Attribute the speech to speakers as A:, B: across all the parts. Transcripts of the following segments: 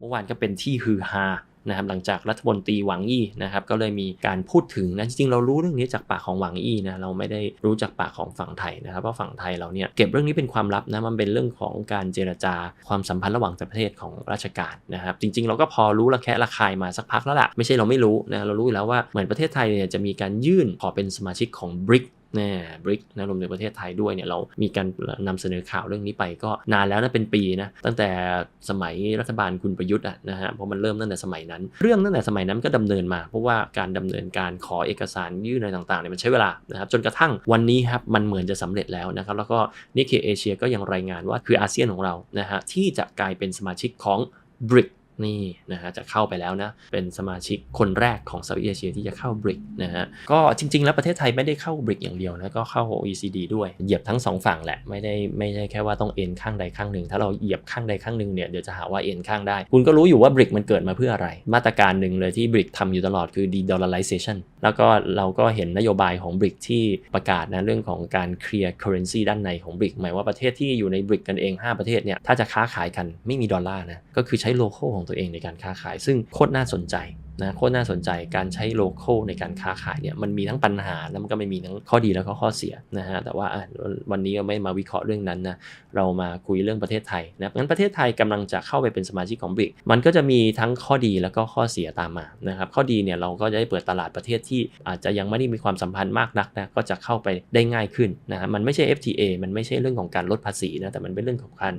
A: เมื่อวานก็เป็นที่ฮือฮานะครับหลังจากรัฐมนตรีหวังอี้นะครับก็เลยมีการพูดถึงนะจริงๆเรารู้เรื่องนี้จากปากของหวังอี้นะเราไม่ได้รู้จากปากของฝั่งไทยนะครับเพราะฝั่งไทยเราเนี่ยเก็บเรื่องนี้เป็นความลับนะมันเป็นเรื่องของการเจรจาความสัมพันธ์ระหว่างประเทศของราชการนะครับจริงๆ เราก็พอรู้ระแคะระคายมาสักพักแล้วล่ะไม่ใช่เราไม่รู้นะเรารู้แล้วว่าเหมือนประเทศไทยเนี่ยจะมีการยื่นขอเป็นสมาชิกของ BRIC แน่บริกนะรวมถึงประเทศไทยด้วยเนี่ยเรามีการนำเสนอข่าวเรื่องนี้ไปก็นานแล้วนะเป็นปีนะตั้งแต่สมัยรัฐบาลคุณประยุทธ์อะนะฮะเพราะมันเริ่มตั้งแต่สมัยนั้น เรื่องตั้งแต่สมัยนั้นก็ดำเนินมา เพราะว่าการดำเนินการขอเอกสารยื่นอะไรต่างๆเนี่ยมันใช้เวลานะครับจนกระทั่งวันนี้ครับมันเหมือนจะสำเร็จแล้วนะครับแล้วก็นิเคเอเชียก็ยังรายงานว่าคืออาเซียนของเรานะฮะที่จะกลายเป็นสมาชิกของ BRIC นี่นะฮะจะเข้าไปแล้วนะเป็นสมาชิกคนแรกของเซาท์อีเอเชียที่จะเข้าบริกนะฮะก็จริง ๆ แล้วประเทศไทยไม่ได้เข้าบริกอย่างเดียวนะก็เข้า OECD ด้วยเหยียบทั้งสองฝั่งแหละไม่ได้ไม่ใช่แค่ว่าต้องเอ็นข้างใดข้างหนึ่ง ถ้าเราเหยียบข้างใดข้างหนึ่งเนี่ยเดี๋ยวจะหาว่าเอ็นข้างได้ คุณก็รู้อยู่ว่าบริกมันเกิดมาเพื่ออะไร มาตรการหนึ่งเลยที่บริกทำอยู่ตลอดคือ de-dollarization แล้วก็เราก็เห็นนโยบายของบริกที่ประกาศนะเรื่องของการเคลียร์ currency ด้านในของบริกหมายว่าประเทศที่อยู่ในบริกกันเอง 5 ประเทศเนี่ยถ้าจะค้าขายกันไม่มีดอลลาร์นะก็คือใช้โลโก้ของตัวเองในการค้าขาย ซึ่งโคตรน่าสนใจ นะโคตรน่าสนใจการใช้โลโก้ในการค้าขายเนี่ยมันมีทั้งปัญหาแล้วมันก็ไม่มีทั้งข้อดีแล้วก็ข้อเสียนะฮะแต่ว่าวันนี้เราไม่มาวิเคราะห์เรื่องนั้นนะเรามาคุยเรื่องประเทศไทยนะงั้นประเทศไทยกำลังจะเข้าไปเป็นสมาชิกของบริกมันก็จะมีทั้งข้อดีแล้วก็ข้อเสียตามมานะครับข้อดีเนี่ยเราก็จะได้เปิดตลาดประเทศที่อาจจะยังไม่ได้มีความสัมพันธ์มากนักนะก็จะเข้าไปได้ง่ายขึ้นนะฮะมันไม่ใช่ FTA มันไม่ใช่เรื่องของการลดภาษีนะแต่มันเป็นเรื่องของการ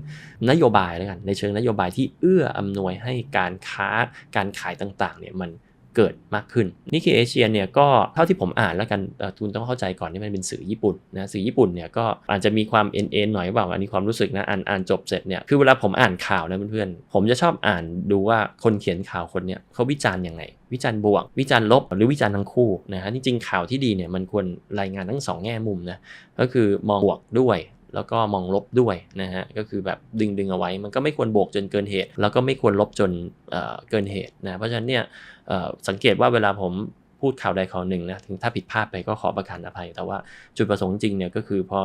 A: นโยบายแล้วกันในเชิงนโยบายที่เอื้ออำนวยให้การค้าการขายต่างๆเนี่ยมัน เกิดมากขึ้นนิเคเอเชียเนี่ยก็เท่าที่ผมอ่านแล้วกันทุนต้องเข้าใจก่อนที่มันเป็นสื่อญี่ปุ่นนะสื่อญี่ปุ่นเนี่ยก็อาจจะมีความเอ็นเอ็นหน่อยเปล่าอันนี้ความรู้สึกนะอ่านอ่านจบเสร็จเนี่ยคือเวลาผมอ่านข่าวนะเพื่อนๆผมจะชอบอ่านดูว่าคนเขียนข่าวคนเนี่ยเขาวิจารณ์ยังไงวิจารณ์บวก วิจารณ์ลบหรือวิจารณ์ทั้งคู่นะฮะจริงๆข่าวที่ดีเนี่ยมันควรรายงานทั้งสองแง่มุมนะก็คือมองบวกด้วย แล้วก็มองลบด้วยนะฮะก็คือแบบดึงดึงเอาไว้ มันก็ไม่ควรบวกจนเกินเหตุ แล้วก็ไม่ควรลบจนเเกินเหตุนะเพราะฉะนั้นเนี่ยสังเกตว่าเวลาผมพูดข่าวใดข่าวหนึ่งนะถึงถ้าผิดพลาดไปก็ขอประกันอภัย แต่ว่าจุดประสงค์จริงเนี่ยก็คือพอ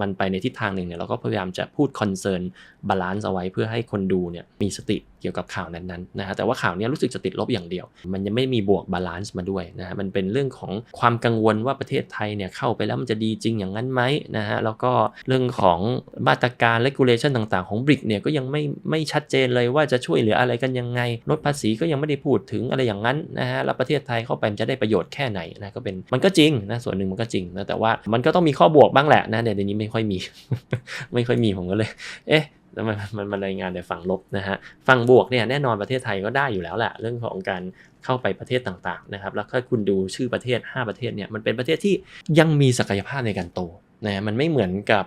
A: มันไปในทิศทางหนึ่งเนี่ยเราก็พยายามจะพูดคอนเซิร์นบาลานซ์เอาไว้เพื่อให้คนดูเนี่ยมีสติเกี่ยวกับข่าวนั้นๆนะฮะแต่ว่าข่าวนี้รู้สึกจะติดลบอย่างเดียว มันยังไม่มีบวกบาลานซ์มาด้วยนะฮะมันเป็นเรื่องของความกังวลว่าประเทศไทยเนี่ยเข้าไปแล้วมันจะดีจริงอย่างนั้นไหมนะฮะแล้วก็เรื่องของมาตรการเลกูเลชันต่างๆของบริกเนี่ยก็ยังไม่ไม่ชัดเจนเลยว่าจะช่วยเหลืออะไรกันยังไงลดภาษีก็ยังไม่ได้พูดถึงอะไรอย่างนั้นนะฮะแล้วประเทศไทยเข้าไปมันจะได้ประโยชน์แค่ไหนนะก็เป็นมันก็จริงนะส่วนหนึ่งมันก็จริงนะแต่ว่ามันก็ต้องมีข้อบวกบ้างแหละนะเดี๋ยวนี้ไม่ค่อยมี ไม่ค่อยมีผมก็เลย เอ๊ะแล้วมันมันมารายงานในฝั่งลบนะฮะฝั่งบวกเนี่ยแน่นอนประเทศไทยก็ได้อยู่แล้วแหละเรื่องของการเข้าไปประเทศต่างๆนะครับแล้วถ้าคุณดูชื่อประเทศ 5 ประเทศเนี่ยมันเป็นประเทศที่ยังมีศักยภาพในการโตนะมันไม่เหมือนกับ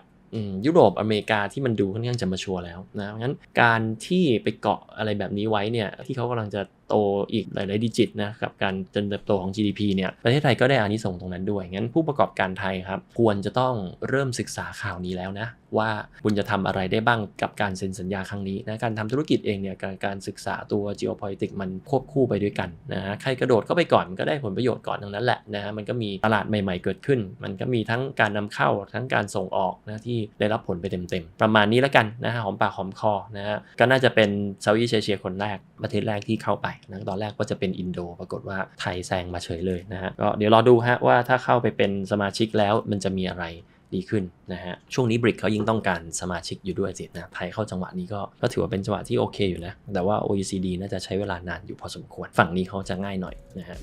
A: ยุโรปอเมริกาที่มันดูค่อนข้างจะมาชัวร์แล้วนะงั้นการที่ไปเกาะอะไรแบบนี้ไว้เนี่ยที่เขากำลังจะ โตอีกหลายๆดิจิตนะกับการเติบโตของ GDP เนี่ยประเทศไทยก็ได้อานิสงส์ตรงนั้นด้วยงั้นผู้ประกอบการไทยครับควรจะต้องเริ่มศึกษาข่าวนี้แล้วนะว่าคุณจะทำอะไรได้บ้างกับการเซ็นสัญญาครั้งนี้นะการทำธุรกิจเองเนี่ยการการศึกษาตัว geopolitics มันควบคู่ไปด้วยกันนะฮะใครกระโดดเข้าไปก่อนก็ได้ผลประโยชน์ก่อนทั้งนั้นแหละนะฮะมันก็มีตลาดใหม่ๆเกิดขึ้น มันก็มีทั้งการนำเข้าทั้งการส่งออกนะที่ได้รับผลไปเต็มๆประมาณนี้แล้วกันนะฮะหอมปากหอมคอนะฮะก็น่าจะเป็นเซาท์อีเชียคนแรกประเทศแรกที่เข้าไปนะตอนแรกก็จะเป็นอินโด ปรากฏว่าไทยแซงมาเฉยเลยนะฮะก็เดี๋ยวรอดูฮะว่าถ้าเข้าไปเป็นสมาชิกแล้วมันจะมีอะไรดีขึ้นนะฮะ ช่วงนี้บริกเขายิ่งต้องการสมาชิกอยู่ด้วยสินะ ไทยเข้าจังหวะนี้ก็ก็ถือว่าเป็นจังหวะที่โอเคอยู่นะ แต่ว่า OECD น่าจะใช้เวลานานอยู่พอสมควร ฝั่งนี้เขาจะง่ายหน่อยนะฮะ